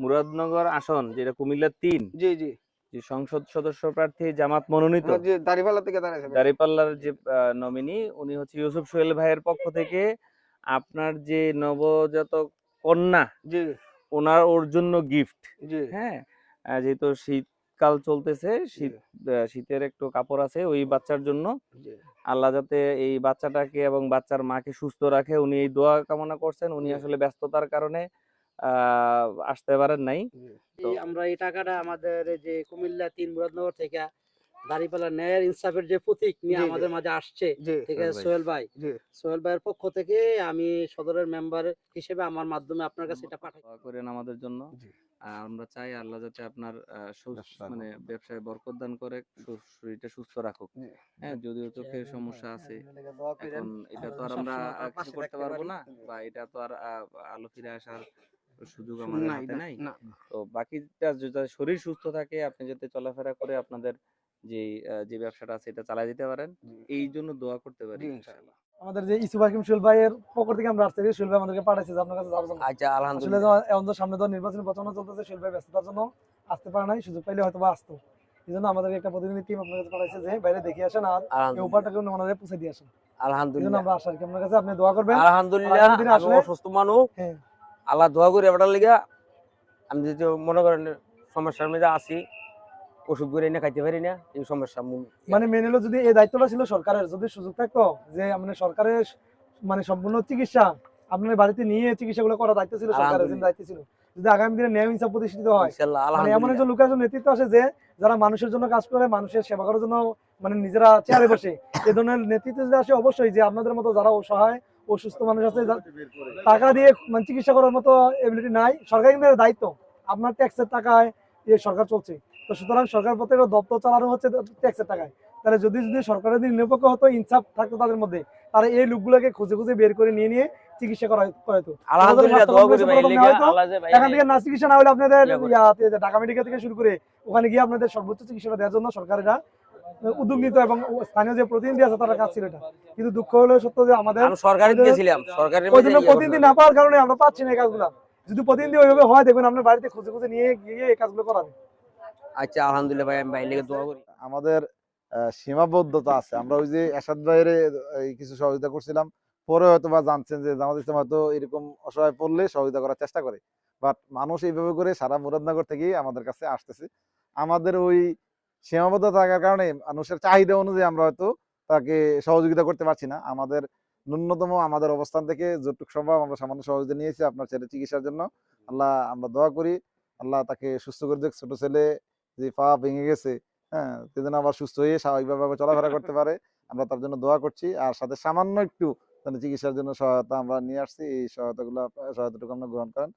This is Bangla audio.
আসন যেটা কুমিল্লা তিন জি জি। যে সংসদ সদস্য প্রার্থী জামাত মনোনীত। আমার যে দাড়িপাল্লা থেকে। দাঁড়িপাল্লার যে নমিনি উনি হচ্ছে ইউসুফ সোহেল ভাইয়ের পক্ষ থেকে আপনার যে নবজাতক কন্যা জি। ওনার ওর জন্য গিফট জি। হ্যাঁ? যেহেতু শীতকাল চলতেছে শীত শীতের একটু কাপড় আছে ওই বাচ্চার জন্য। আল্লাহ যাতে এই বাচ্চাটাকে এবং বাচ্চার মাকে সুস্থ রাখে উনি এই দোয়া কামনা করছেন উনি আসলে ব্যস্ততার কারণে আসতে পারেন নাই। আমরা এই টাকাটা আমাদের এই যে কুমিল্লা তিন মুরাদনগর থেকে দাঁড়িপাল্লা ন্যায়ের ইনসাফের যে প্রতীক নিয়ে। আমাদের মাঝে আসছে জি থেকে সোহেল ভাই। সোহেল ভাইয়ের পক্ষ থেকে আমি সদরের মেম্বার হিসেবে আমার মাধ্যমে আপনার কাছে এটা পাঠাই করেন আমাদের জন্য। আমরা চাই আল্লাহ যাতে আপনার মানে ব্যবসায় বরকত দান করে শরীরটা সুস্থ রাখুক। হ্যাঁ যদিও চোখের সমস্যা আছে। এখন এটা তো আর আমরা করতে পারব না বা এটা তো আর আলো ফিরে আসার সুযোগ আমাদের হাতে নাই তো বাকিটা যাতে শরীর সুস্থ থাকে আপনি যাতে চলাফেরা করে আপনাদের যে যে ব্যবসাটা আছে এটা চালাই দিতে পারেন। এই জন্য দোয়া করতে পারি ইনশাআল্লাহ। আমাদের যে ইসুফ হাকিম ভাইয়ের পক্ষ থেকে আমরা আসছি ভাই আমাদেরকে পাঠাইছে আপনার কাছে যাওয়ার জন্য। আচ্ছা তো এখন তো সামনে তো নির্বাচনী প্রচারণা চলতেছে ভাই ব্যস্ততার জন্য আসতে পারে নাই সুযোগ পাইলে হয়তো বা আসতো। এই জন্য আমাদের একটা প্রতিনিধি টিম আপনার কাছে পাঠাইছে যে বাইরে দেখে আসেন আর এই উপহারটাকে ওনাদের পৌঁছে দিয়ে আসেন। আলহামদুলিল্লাহ। আমরা আসা আর কি আপনার কাছে আপনি দোয়া করবেন। আলহামদুলিল্লাহ আমি অসুস্থ মানুষ হ্যাঁ। আল্লাহ দোয়া করি এবার লিগা আমি যদি মনে করেন সমস্যার মধ্যে আসি ওষুধ করে এনে খাইতে পারি না এই সমস্যা মানে মেনে নিলো যদি এই দায়িত্বটা ছিল সরকারের যদি সুযোগ থাকতো যে মানে সরকারের মানে সম্পূর্ণ চিকিৎসা আপনার বাড়িতে নিয়ে চিকিৎসাগুলো করার দায়িত্ব ছিল সরকারের দায়িত্ব ছিল। যদি আগামী দিনে ন্যায় ইনসাফ প্রতিষ্ঠিত হয় মানে এমন একজন লোকের নেতৃত্ব আসে যে যারা মানুষের জন্য কাজ করে মানুষের সেবা করার জন্য মানে নিজেরা চেয়ারে বসে এ ধরনের নেতৃত্ব যদি আসে অবশ্যই যে আপনাদের মতো যারা অসহায় অসুস্থ মানুষ আছে টাকা দিয়ে মানে চিকিৎসা করার মতো এবিলিটি নাই। সরকার কিন্তু দায়িত্ব। আপনার ট্যাক্সের টাকায় এই সরকার চলছে। তো সুতরাং সরকার প্রত্যেকটা দপ্তর চালানো হচ্ছে ট্যাক্সের টাকায়। তাহলে যদি যদি সরকারের যদি নিরপেক্ষ হতো ইনসাফ থাকতো তাদের মধ্যে তারা এই লোকগুলোকে খুঁজে খুঁজে বের করে নিয়ে নিয়ে চিকিৎসা করা যে ভাই এখান থেকে না চিকিৎসা না হলে আপনাদের যে ঢাকা মেডিকেল থেকে শুরু করে ওখানে গিয়ে আপনাদের সর্বোচ্চ চিকিৎসাটা দেওয়ার জন্য সরকারেরা উদ্যোগ নিত এবং স্থানীয় যে প্রতিনিধি আছে তারা কাজ ছিল এটা। কিন্তু দুঃখ হলো সত্য যে আমাদের সরকারি গেছিলাম সরকারি ওই জন্য প্রতিনিধি না পাওয়ার কারণে আমরা পাচ্ছি না এই কাজগুলো। যদি প্রতিনিধি ওইভাবে হয় দেখবেন আপনার বাড়িতে খুঁজে খুঁজে নিয়ে গিয়ে এই কাজগুলো করাবে। আচ্ছা আলহামদুলিল্লাহ ভাই আমি ভাই লিগে দোয়া করি। আমাদের সীমাবদ্ধতা আছে। আমরা ওই যে এসাদ ভাইয়ের এই কিছু সহযোগিতা করছিলাম। পরে হয়তো বা জানছেন যে জামাত ইসলাম হয়তো এরকম অসহায় পড়লে সহযোগিতা করার চেষ্টা করে। বাট মানুষ এইভাবে করে সারা মুরাদনগর থেকেই আমাদের কাছে আসতেছে। আমাদের ওই সীমাবদ্ধতা থাকার কারণে মানুষের চাহিদা অনুযায়ী আমরা হয়তো তাকে সহযোগিতা করতে পারছি না। আমাদের ন্যূনতম আমাদের অবস্থান থেকে যতটুকু সম্ভব আমরা সামান্য সহযোগিতা নিয়েছি আপনার ছেলে চিকিৎসার জন্য। আল্লাহ, আমরা দোয়া করি, আল্লাহ তাকে সুস্থ করে দেখ ছোট ছেলে যে পা ভেঙে গেছে হ্যাঁ সেদিন আবার সুস্থ হয়ে স্বাভাবিকভাবে চলাফেরা করতে পারে, আমরা তার জন্য দোয়া করছি। আর সাথে সামান্য একটু চিকিৎসার জন্য সহায়তা আমরা নিয়ে আসছি। এই সহায়তাগুলো, সহায়তাটুকু আমরা গ্রহণ করেন।